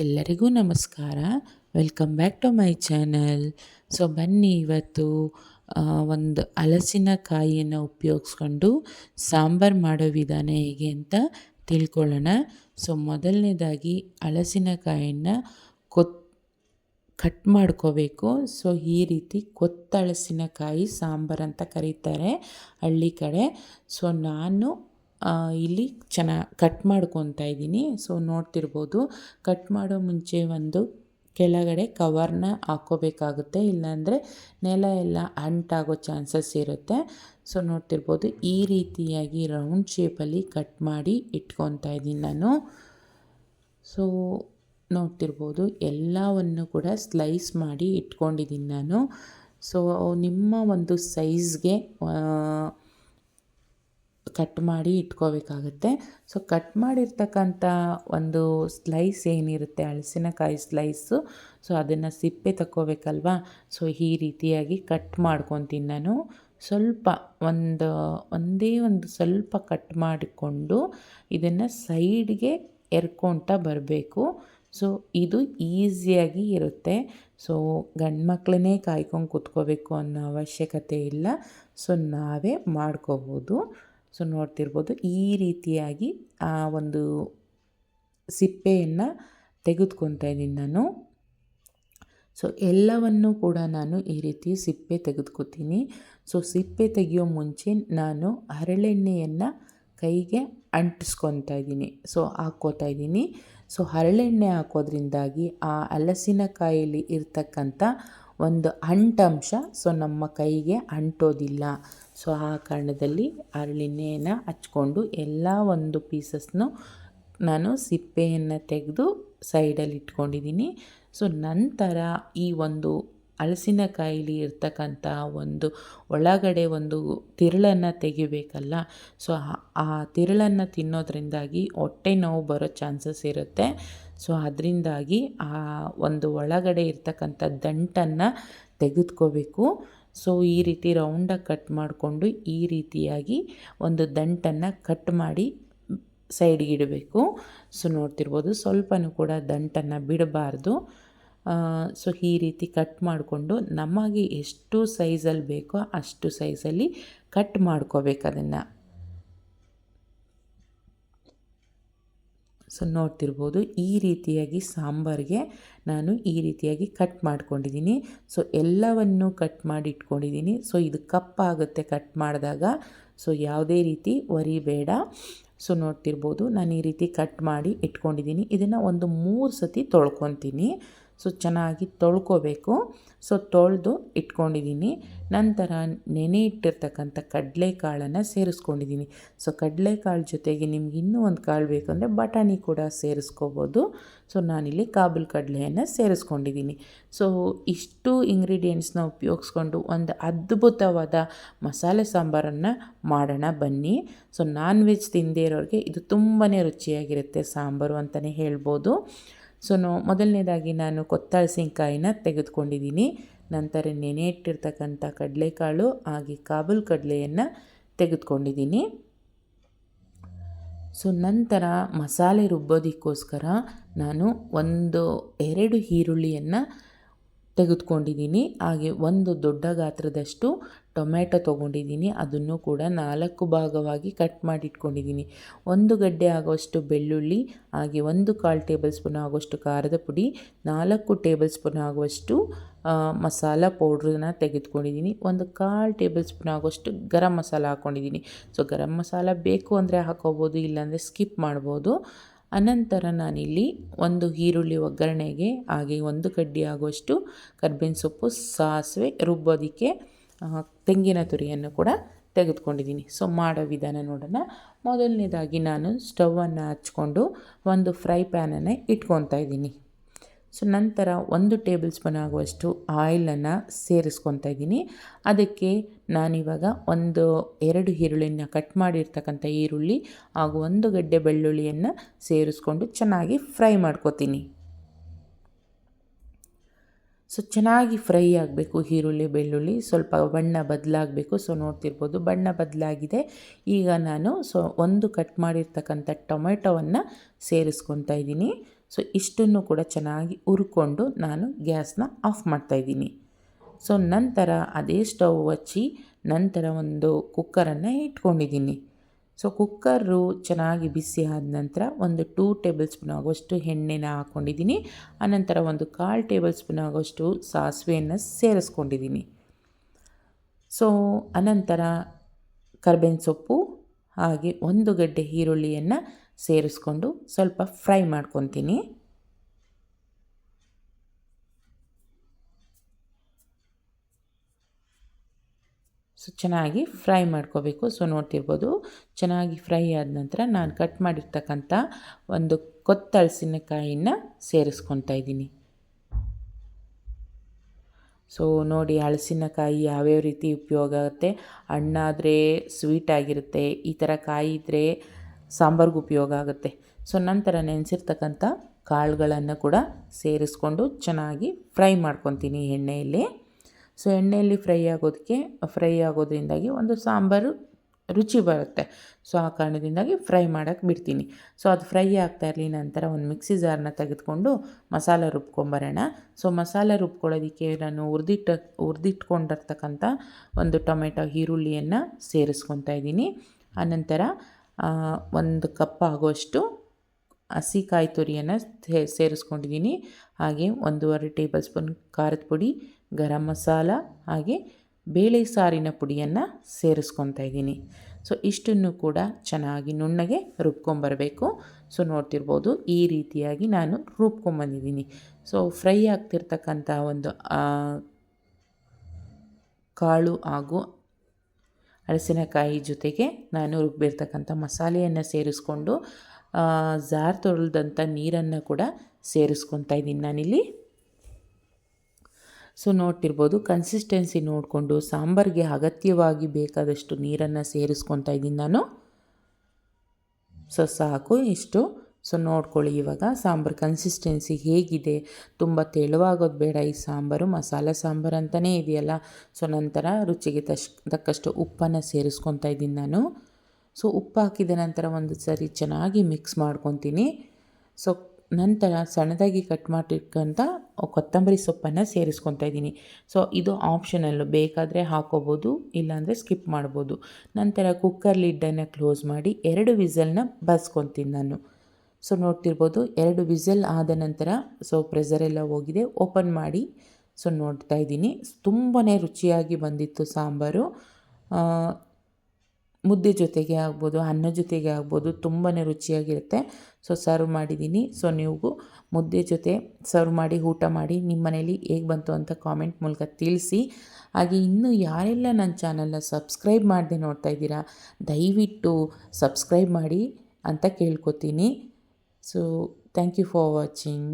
ಎಲ್ಲರಿಗೂ ನಮಸ್ಕಾರ. Welcome back to my channel so ಬನ್ನಿ ಇವತ್ತು ಒಂದು ಹಲಸಿನಕಾಯಿಯನ್ನು ಉಪಯೋಗಿಸ್ಕೊಂಡು ಸಾಂಬಾರು ಮಾಡೋ ವಿಧಾನ ಹೇಗೆ ಅಂತ ತಿಳ್ಕೊಳ್ಳೋಣ. ಸೊ ಮೊದಲನೇದಾಗಿ ಹಲಸಿನಕಾಯಿಯನ್ನು ಕೊತ್ ಕಟ್ ಮಾಡ್ಕೋಬೇಕು. ಸೊ ಈ ರೀತಿ ಕೊತ್ತಳಸಿನಕಾಯಿ ಸಾಂಬಾರು ಅಂತ ಕರೀತಾರೆ ಹಳ್ಳಿ ಕಡೆ. ಸೊ ನಾನು ಇಲ್ಲಿ ಚೆನ್ನಾಗಿ ಕಟ್ ಮಾಡ್ಕೊತಾ ಇದ್ದೀನಿ. ಸೊ ನೋಡ್ತಿರ್ಬೋದು. ಕಟ್ ಮಾಡೋ ಮುಂಚೆ ಒಂದು ಕೆಳಗಡೆ ಕವರ್ನ ಹಾಕೋಬೇಕಾಗುತ್ತೆ. ಇಲ್ಲಾಂದರೆ ನೆಲ ಎಲ್ಲ ಅಂಟಾಗೋ ಚಾನ್ಸಸ್ ಇರುತ್ತೆ. ಸೊ ನೋಡ್ತಿರ್ಬೋದು. ಈ ರೀತಿಯಾಗಿ ರೌಂಡ್ ಶೇಪಲ್ಲಿ ಕಟ್ ಮಾಡಿ ಇಟ್ಕೊತಾ ಇದ್ದೀನಿ ನಾನು. ಸೊ ನೋಡ್ತಿರ್ಬೋದು. ಎಲ್ಲವನ್ನು ಕೂಡ ಸ್ಲೈಸ್ ಮಾಡಿ ಇಟ್ಕೊಂಡಿದ್ದೀನಿ ನಾನು. ಸೊ ನಿಮ್ಮ ಒಂದು ಸೈಜ್ಗೆ ಕಟ್ ಮಾಡಿ ಇಟ್ಕೋಬೇಕಾಗುತ್ತೆ. ಸೊ ಕಟ್ ಮಾಡಿರ್ತಕ್ಕಂಥ ಒಂದು ಸ್ಲೈಸ್ ಏನಿರುತ್ತೆ? ಹಲಸಿನಕಾಯಿ ಸ್ಲೈಸು ಸೊ ಅದನ್ನು ಸಿಪ್ಪೆ ತಕ್ಕೋಬೇಕಲ್ವಾ? ಸೊ ಈ ರೀತಿಯಾಗಿ ಕಟ್ ಮಾಡ್ಕೊತೀನಿ ನಾನು. ಸ್ವಲ್ಪ ಒಂದು, ಒಂದೇ ಒಂದು ಸ್ವಲ್ಪ ಕಟ್ ಮಾಡಿಕೊಂಡು ಇದನ್ನು ಸೈಡ್ಗೆ ಎರ್ಕೊಳ್ತಾ ಬರಬೇಕು. ಸೊ ಇದು ಈಸಿಯಾಗಿ ಇರುತ್ತೆ. ಸೊ ಗಂಡು ಮಕ್ಕಳನ್ನೇ ಕಾಯ್ಕೊಂಡು ಕೂತ್ಕೋಬೇಕು ಅನ್ನೋ ಅವಶ್ಯಕತೆ ಇಲ್ಲ. ಸೊ ನಾವೇ ಮಾಡ್ಕೋಬೋದು. ಸೊ ನೋಡ್ತಿರ್ಬೋದು ಈ ರೀತಿಯಾಗಿ ಆ ಒಂದು ಸಿಪ್ಪೆಯನ್ನು ತೆಗೆದುಕೊತಾ ಇದ್ದೀನಿ ನಾನು. ಸೊ ಎಲ್ಲವನ್ನು ಕೂಡ ನಾನು ಈ ರೀತಿ ಸಿಪ್ಪೆ ತೆಗೆದುಕೊತೀನಿ. ಸೊ ಸಿಪ್ಪೆ ತೆಗೆಯೋ ಮುಂಚೆ ನಾನು ಹರಳೆಣ್ಣೆಯನ್ನು ಕೈಗೆ ಅಂಟಿಸ್ಕೊತಾ ಇದ್ದೀನಿ. ಸೊ ಹಾಕ್ಕೋತಾ ಇದ್ದೀನಿ. ಸೊ ಹರಳೆಣ್ಣೆ ಹಾಕೋದ್ರಿಂದಾಗಿ ಆ ಹಲಸಿನಕಾಯಲ್ಲಿ ಇರ್ತಕ್ಕಂಥ ಒಂದು ಅಂಟಂಶ ಸೊ ನಮ್ಮ ಕೈಗೆ ಅಂಟೋದಿಲ್ಲ. ಸೊ ಆ ಕಾರಣದಲ್ಲಿ ಹರಳೆಣ್ಣೆಯನ್ನು ಹಚ್ಕೊಂಡು ಎಲ್ಲ ಒಂದು ಪೀಸಸ್ನು ನಾನು ಸಿಪ್ಪೆಯನ್ನು ತೆಗೆದು ಸೈಡಲ್ಲಿ ಇಟ್ಕೊಂಡಿದ್ದೀನಿ. ಸೊ ನಂತರ ಈ ಒಂದು ಹಲಸಿನಕಾಯಿಲಿ ಇರ್ತಕ್ಕಂಥ ಒಂದು ಒಳಗಡೆ ಒಂದು ತಿರುಳನ್ನು ತೆಗಿಬೇಕಲ್ಲ, ಸೊ ಆ ತಿರುಳನ್ನು ತಿನ್ನೋದ್ರಿಂದಾಗಿ ಹೊಟ್ಟೆ ನೋವು ಬರೋ ಚಾನ್ಸಸ್ ಇರುತ್ತೆ. ಸೊ ಅದರಿಂದಾಗಿ ಆ ಒಂದು ಒಳಗಡೆ ಇರ್ತಕ್ಕಂಥ ದಂಟನ್ನು ತೆಗೆದುಕೋಬೇಕು. ಸೊ, ಈ ರೀತಿ ರೌಂಡಾಗಿ ಕಟ್ ಮಾಡಿಕೊಂಡು ಈ ರೀತಿಯಾಗಿ ಒಂದು ದಂಟನ್ನು ಕಟ್ ಮಾಡಿ ಸೈಡ್ಗೆ ಇಡಬೇಕು. ಸೊ, ನೋಡ್ತಿರ್ಬೋದು ಸ್ವಲ್ಪನೂ ಕೂಡ ದಂಟನ್ನು ಬಿಡಬಾರ್ದು. ಸೊ, ಈ ರೀತಿ ಕಟ್ ಮಾಡಿಕೊಂಡು ನಮಗೆ ಎಷ್ಟು ಸೈಜಲ್ಲಿ ಬೇಕೋ ಅಷ್ಟು ಸೈಜಲ್ಲಿ ಕಟ್ ಮಾಡ್ಕೋಬೇಕು ಅದನ್ನು. ಸೊ ನೋಡ್ತಿರ್ಬೋದು, ಈ ರೀತಿಯಾಗಿ ಸಾಂಬಾರಿಗೆ ನಾನು ಈ ರೀತಿಯಾಗಿ ಕಟ್ ಮಾಡ್ಕೊಂಡಿದ್ದೀನಿ. ಸೊ ಎಲ್ಲವನ್ನು ಕಟ್ ಮಾಡಿ ಇಟ್ಕೊಂಡಿದ್ದೀನಿ ಸೊ ಇದು ಕಪ್ಪಾಗುತ್ತೆ ಕಟ್ ಮಾಡಿದಾಗ. ಸೊ ಯಾವುದೇ ರೀತಿ ಬೇಡ. ಸೊ ನೋಡ್ತಿರ್ಬೋದು, ನಾನು ಈ ರೀತಿ ಕಟ್ ಮಾಡಿ ಇಟ್ಕೊಂಡಿದ್ದೀನಿ. ಇದನ್ನು ಒಂದು ಮೂರು ಸತಿ ತೊಳ್ಕೊತೀನಿ. ಸೊ ಚೆನ್ನಾಗಿ ತೊಳ್ಕೊಬೇಕು. ಸೊ ತೊಳೆದು ಇಟ್ಕೊಂಡಿದ್ದೀನಿ. ನಂತರ ನೆನೆ ಇಟ್ಟಿರ್ತಕ್ಕಂಥ ಕಡಲೆಕಾಳನ್ನು ಸೇರಿಸ್ಕೊಂಡಿದ್ದೀನಿ. ಸೊ ಕಡಲೆಕಾಳು ಜೊತೆಗೆ ನಿಮ್ಗೆ ಇನ್ನೂ ಒಂದು ಕಾಳು ಬೇಕಂದರೆ ಬಟಾಣಿ ಕೂಡ ಸೇರಿಸ್ಕೋಬೋದು. ಸೊ ನಾನಿಲ್ಲಿ ಕಾಬುಲ್ ಕಡಲೆಯನ್ನು ಸೇರಿಸ್ಕೊಂಡಿದ್ದೀನಿ. ಸೊ ಇಷ್ಟು ಇಂಗ್ರೀಡಿಯೆಂಟ್ಸ್ನ ಉಪಯೋಗಿಸ್ಕೊಂಡು ಒಂದು ಅದ್ಭುತವಾದ ಮಸಾಲೆ ಸಾಂಬಾರನ್ನು ಮಾಡೋಣ ಬನ್ನಿ. ಸೊ ನಾನ್ ವೆಜ್ ತಿಂದೇ ಇರೋರಿಗೆ ಇದು ತುಂಬಾ ರುಚಿಯಾಗಿರುತ್ತೆ ಸಾಂಬಾರು ಅಂತಲೇ ಹೇಳ್ಬೋದು. ಸೊ ನೋ ಮೊದಲನೇದಾಗಿ ನಾನು ಕೊತ್ತಳಸಿನಕಾಯಿನ ತೆಗೆದುಕೊಂಡಿದ್ದೀನಿ. ನಂತರ ನೆನೆ ಇಟ್ಟಿರ್ತಕ್ಕಂಥ ಕಡಲೆಕಾಳು, ಹಾಗೆ ಕಾಬುಲ್ ಕಡಲೆಯನ್ನು ತೆಗೆದುಕೊಂಡಿದ್ದೀನಿ. ಸೊ ನಂತರ ಮಸಾಲೆ ರುಬ್ಬೋದಕ್ಕೋಸ್ಕರ ನಾನು ಒಂದು ಎರಡು ಈರುಳ್ಳಿಯನ್ನು ತೆಗೆದುಕೊಂಡಿದ್ದೀನಿ. ಹಾಗೆ ಒಂದು ದೊಡ್ಡ ಗಾತ್ರದಷ್ಟು ಟೊಮ್ಯಾಟೊ ತೊಗೊಂಡಿದ್ದೀನಿ. ಅದನ್ನು ಕೂಡ ನಾಲ್ಕು ಭಾಗವಾಗಿ ಕಟ್ ಮಾಡಿ ಇಟ್ಕೊಂಡಿದ್ದೀನಿ ಒಂದು ಗಡ್ಡೆ ಆಗುವಷ್ಟು ಬೆಳ್ಳುಳ್ಳಿ, ಹಾಗೆ ಒಂದು ಕಾಲು ಟೇಬಲ್ ಸ್ಪೂನ್ ಆಗುವಷ್ಟು ಖಾರದ ಪುಡಿ, ನಾಲ್ಕು ಟೇಬಲ್ ಸ್ಪೂನ್ ಆಗುವಷ್ಟು ಮಸಾಲ ಪೌಡ್ರನ್ನ ತೆಗೆದುಕೊಂಡಿದ್ದೀನಿ. ಒಂದು ಕಾಲು ಟೇಬಲ್ ಸ್ಪೂನ್ ಆಗುವಷ್ಟು ಗರಂ ಮಸಾಲ ಹಾಕ್ಕೊಂಡಿದ್ದೀನಿ ಸೊ, ಗರಂ ಮಸಾಲ ಬೇಕು ಅಂದರೆ ಹಾಕೋಬೋದು, ಇಲ್ಲಾಂದರೆ ಸ್ಕಿಪ್ ಮಾಡ್ಬೋದು. ಅನಂತರ ನಾನಿಲ್ಲಿ ಒಂದು ಈರುಳ್ಳಿ ಒಗ್ಗರಣೆಗೆ ಹಾಗೆ ಒಂದು ಕಡ್ಡಿ ಆಗುವಷ್ಟು ಕರ್ಬೇವಿನ ಸೊಪ್ಪು, ಸಾಸಿವೆ, ರುಬ್ಬೋದಕ್ಕೆ ತೆಂಗಿನ ತುರಿಯನ್ನು ಕೂಡ ತೆಗೆದುಕೊಂಡಿದ್ದೀನಿ. ಸೊ ಮಾಡೋ ವಿಧಾನ ನೋಡೋಣ. ಮೊದಲನೇದಾಗಿ ನಾನು ಸ್ಟವನ್ನು ಹಚ್ಕೊಂಡು ಒಂದು ಫ್ರೈ ಪ್ಯಾನನ್ನು ಇಟ್ಕೊತಾ ಇದ್ದೀನಿ. ಸೊ ನಂತರ ಒಂದು ಟೇಬಲ್ ಸ್ಪೂನ್ ಆಗುವಷ್ಟು ಆಯಿಲನ್ನು ಸೇರಿಸ್ಕೊತಾ ಇದ್ದೀನಿ. ಅದಕ್ಕೆ ನಾನಿವಾಗ ಒಂದು ಎರಡು ಈರುಳ್ಳಿನ ಕಟ್ ಮಾಡಿರ್ತಕ್ಕಂಥ ಈರುಳ್ಳಿ ಹಾಗೂ ಒಂದು ಗಡ್ಡೆ ಬೆಳ್ಳುಳ್ಳಿಯನ್ನು ಸೇರಿಸ್ಕೊಂಡು ಚೆನ್ನಾಗಿ ಫ್ರೈ ಮಾಡ್ಕೋತೀನಿ. ಸೊ ಚೆನ್ನಾಗಿ ಫ್ರೈ ಆಗಬೇಕು ಈರುಳ್ಳಿ, ಬೆಳ್ಳುಳ್ಳಿ. ಸ್ವಲ್ಪ ಬಣ್ಣ ಬದಲಾಗಬೇಕು. ಸೊ ನೋಡ್ತಿರ್ಬೋದು ಬಣ್ಣ ಬದಲಾಗಿದೆ. ಈಗ ನಾನು ಸೊ ಒಂದು ಕಟ್ ಮಾಡಿರ್ತಕ್ಕಂಥ ಟೊಮೆಟೊವನ್ನು ಸೇರಿಸ್ಕೊತಾ ಇದ್ದೀನಿ. ಸೊ ಇಷ್ಟನ್ನು ಕೂಡ ಚೆನ್ನಾಗಿ ಹುರ್ಕೊಂಡು ನಾನು ಗ್ಯಾಸ್ನ ಆಫ್ ಮಾಡ್ತಾಯಿದ್ದೀನಿ ಸೊ ನಂತರ ಅದೇ ಸ್ಟವ್ ಹಚ್ಚಿ ನಂತರ ಒಂದು ಕುಕ್ಕರನ್ನು ಇಟ್ಕೊಂಡಿದ್ದೀನಿ. ಸೊ ಕುಕ್ಕರು ಚೆನ್ನಾಗಿ ಬಿಸಿ ಆದ ನಂತರ ಒಂದು ಟೂ ಟೇಬಲ್ ಸ್ಪೂನ್ ಆಗೋಷ್ಟು ಎಣ್ಣೆನ ಹಾಕ್ಕೊಂಡಿದ್ದೀನಿ ಆನಂತರ ಒಂದು ಕಾಲು ಟೇಬಲ್ ಸ್ಪೂನ್ ಆಗೋಷ್ಟು ಸಾಸಿವೆಯನ್ನು ಸೇರಿಸ್ಕೊಂಡಿದ್ದೀನಿ. ಸೊ ಅನಂತರ ಕರ್ಬೇವಿನ ಸೊಪ್ಪು ಹಾಗೆ ಒಂದು ಗಡ್ಡೆ ಈರುಳ್ಳಿಯನ್ನು ಸೇರಿಸ್ಕೊಂಡು ಸ್ವಲ್ಪ ಫ್ರೈ ಮಾಡ್ಕೊತೀನಿ. ಸೊ, ಚೆನ್ನಾಗಿ ಫ್ರೈ ಮಾಡ್ಕೋಬೇಕು. ಸೊ, ನೋಡ್ತಿರ್ಬೋದು ಚೆನ್ನಾಗಿ ಫ್ರೈ ಆದ ನಂತರ ನಾನು ಕಟ್ ಮಾಡಿರ್ತಕ್ಕಂಥ ಒಂದು ಕೊತ್ತಳಸಿನಕಾಯಿನ ಸೇರಿಸ್ಕೊತಾ ಇದ್ದೀನಿ. ಸೊ ನೋಡಿ ಹಳಸಿನಕಾಯಿ ಯಾವ್ಯಾವ ರೀತಿ ಉಪಯೋಗ ಆಗುತ್ತೆ? ಹಣ್ಣಾದರೆ ಸ್ವೀಟ್ ಆಗಿರುತ್ತೆ, ಈ ಥರ ಕಾಯಿ ಇದ್ದರೆ ಸಾಂಬಾರ್ಗೆ ಉಪಯೋಗ ಆಗುತ್ತೆ. ಸೊ ನಂತರ ನೆನೆಸಿರ್ತಕ್ಕಂಥ ಕಾಳುಗಳನ್ನು ಕೂಡ ಸೇರಿಸ್ಕೊಂಡು ಚೆನ್ನಾಗಿ ಫ್ರೈ ಮಾಡ್ಕೊತೀನಿ ಎಣ್ಣೆಯಲ್ಲಿ. ಸೊ ಎಣ್ಣೆಯಲ್ಲಿ ಫ್ರೈ ಆಗೋದಕ್ಕೆ, ಫ್ರೈ ಆಗೋದ್ರಿಂದಾಗಿ ಒಂದು ಸಾಂಬಾರು ರುಚಿ ಬರುತ್ತೆ. ಸೊ ಆ ಕಾರಣದಿಂದಾಗಿ ಫ್ರೈ ಮಾಡೋಕ್ಕೆ ಬಿಡ್ತೀನಿ. ಸೊ ಅದು ಫ್ರೈ ಆಗ್ತಾ ಇರಲಿ ನಂತರ ಒಂದು ಮಿಕ್ಸಿ ಜಾರನ್ನ ತೆಗೆದುಕೊಂಡು ಮಸಾಲೆ ರುಬ್ಕೊಂಬರೋಣ. ಸೊ ಮಸಾಲೆ ರುಬ್ಕೊಳ್ಳೋದಕ್ಕೆ ನಾನು ಹುರಿದಿಟ್ಟ, ಹುರಿದಿಟ್ಕೊಂಡಿರ್ತಕ್ಕಂಥ ಒಂದು ಟೊಮೆಟೊ, ಈರುಳ್ಳಿಯನ್ನು ಸೇರಿಸ್ಕೊತಾ ಇದ್ದೀನಿ. ಆನಂತರ ಒಂದು ಕಪ್ ಆಗುವಷ್ಟು ಹಸಿ ಕಾಯಿ ತುರಿಯನ್ನು ಸೇರಿಸ್ಕೊಂಡಿದ್ದೀನಿ. ಹಾಗೆ ಒಂದೂವರೆ ಟೇಬಲ್ ಸ್ಪೂನ್ ಖಾರದ ಪುಡಿ, ಗರಂ ಮಸಾಲ, ಹಾಗೆ ಬೇಳೆ ಸಾರಿನ ಪುಡಿಯನ್ನು ಸೇರಿಸ್ಕೊತಾ ಇದ್ದೀನಿ. ಸೊ ಇಷ್ಟನ್ನು ಕೂಡ ಚೆನ್ನಾಗಿ ನುಣ್ಣಗೆ ರುಬ್ಕೊಂಬರಬೇಕು. ಸೊ ನೋಡ್ತಿರ್ಬೋದು ಈ ರೀತಿಯಾಗಿ ನಾನು ರುಬ್ಕೊಂಬಂದಿದ್ದೀನಿ. ಸೊ ಫ್ರೈ ಆಗ್ತಿರ್ತಕ್ಕಂಥ ಒಂದು ಕಾಳು ಹಾಗೂ ಹಳಸಿನಕಾಯಿ ಜೊತೆಗೆ ನಾನು ರುಬ್ಬಿರ್ತಕ್ಕಂಥ ಮಸಾಲೆಯನ್ನು ಸೇರಿಸ್ಕೊಂಡು ಜಾರ್ ತೊಳೆದಂಥ ನೀರನ್ನು ಕೂಡ ಸೇರಿಸ್ಕೊತಾ ಇದ್ದೀನಿ ನಾನಿಲ್ಲಿ. ಸೊ ನೋಡ್ತಿರ್ಬೋದು ಕನ್ಸಿಸ್ಟೆನ್ಸಿ ನೋಡಿಕೊಂಡು ಸಾಂಬಾರಿಗೆ ಅಗತ್ಯವಾಗಿ ಬೇಕಾದಷ್ಟು ನೀರನ್ನು ಸೇರಿಸ್ಕೊತಾ ಇದ್ದೀನಿ ನಾನು. ಸೊ ಸಾಕು ಇಷ್ಟು. ಸೊ ನೋಡ್ಕೊಳ್ಳಿ ಇವಾಗ ಸಾಂಬಾರು ಕನ್ಸಿಸ್ಟೆನ್ಸಿ ಹೇಗಿದೆ? ತುಂಬ ತೆಳುವಾಗೋದು ಬೇಡ ಈ ಸಾಂಬಾರು, ಮಸಾಲೆ ಸಾಂಬಾರು ಅಂತಲೇ ಇದೆಯಲ್ಲ? ಸೊ ನಂತರ ರುಚಿಗೆ ತಶ್, ತಕ್ಕಷ್ಟು ಉಪ್ಪನ್ನು ಸೇರಿಸ್ಕೊತಾ ಇದ್ದೀನಿ ನಾನು. ಸೊ ಉಪ್ಪು ಹಾಕಿದ ನಂತರ ಒಂದು ಸರಿ ಚೆನ್ನಾಗಿ ಮಿಕ್ಸ್ ಮಾಡ್ಕೊತೀನಿ. ಸೊ ನಂತರ ಸಣ್ಣದಾಗಿ ಕಟ್ ಮಾಡಿಟ್ಕೊಂತ ಕೊತ್ತಂಬರಿ ಸೊಪ್ಪನ್ನು ಸೇರಿಸ್ಕೊತಾ ಇದ್ದೀನಿ. ಸೊ ಇದು ಆಪ್ಷನಲ್ಲು ಬೇಕಾದರೆ ಹಾಕೋಬೋದು, ಇಲ್ಲಾಂದರೆ ಸ್ಕಿಪ್ ಮಾಡ್ಬೋದು. ನಂತರ ಕುಕ್ಕರ್ ಲಿಡ್ಡನ್ನು ಕ್ಲೋಸ್ ಮಾಡಿ ಎರಡು ವಿಸಲ್ನ ಬಸ್ಕೊತೀನಿ ನಾನು. ಸೊ ನೋಡ್ತಿರ್ಬೋದು, ಎರಡು ವಿಸಲ್ ಆದ ನಂತರ ಸೊ ಪ್ರೆಸರೆಲ್ಲ ಹೋಗಿದೆ ಓಪನ್ ಮಾಡಿ ಸೊ ನೋಡ್ತಾ ಇದ್ದೀನಿ. ತುಂಬಾ ರುಚಿಯಾಗಿ ಬಂದಿತ್ತು ಸಾಂಬಾರು. ಮುದ್ದೆ ಜೊತೆಗೆ ಆಗ್ಬೋದು, ಅನ್ನ ಜೊತೆಗೆ ಆಗ್ಬೋದು ತುಂಬಾ ರುಚಿಯಾಗಿರುತ್ತೆ. ಸೊ ಸರ್ವ್ ಮಾಡಿದ್ದೀನಿ ಸೊ ನೀವು ಮುದ್ದೆ ಜೊತೆ ಸರ್ವ್ ಮಾಡಿ, ಊಟ ಮಾಡಿ ನಿಮ್ಮ ಮನೇಲಿ ಹೇಗೆ ಬಂತು ಅಂತ ಕಾಮೆಂಟ್ ಮೂಲಕ ತಿಳಿಸಿ. ಹಾಗೆ ಇನ್ನೂ ಯಾರೆಲ್ಲ ನನ್ನ ಚಾನಲ್ನ ಸಬ್ಸ್ಕ್ರೈಬ್ ಮಾಡದೆ ನೋಡ್ತಾ ಇದ್ದೀರಾ, ದಯವಿಟ್ಟು ಸಬ್ಸ್ಕ್ರೈಬ್ ಮಾಡಿ ಅಂತ ಕೇಳ್ಕೊತೀನಿ. So thank you for watching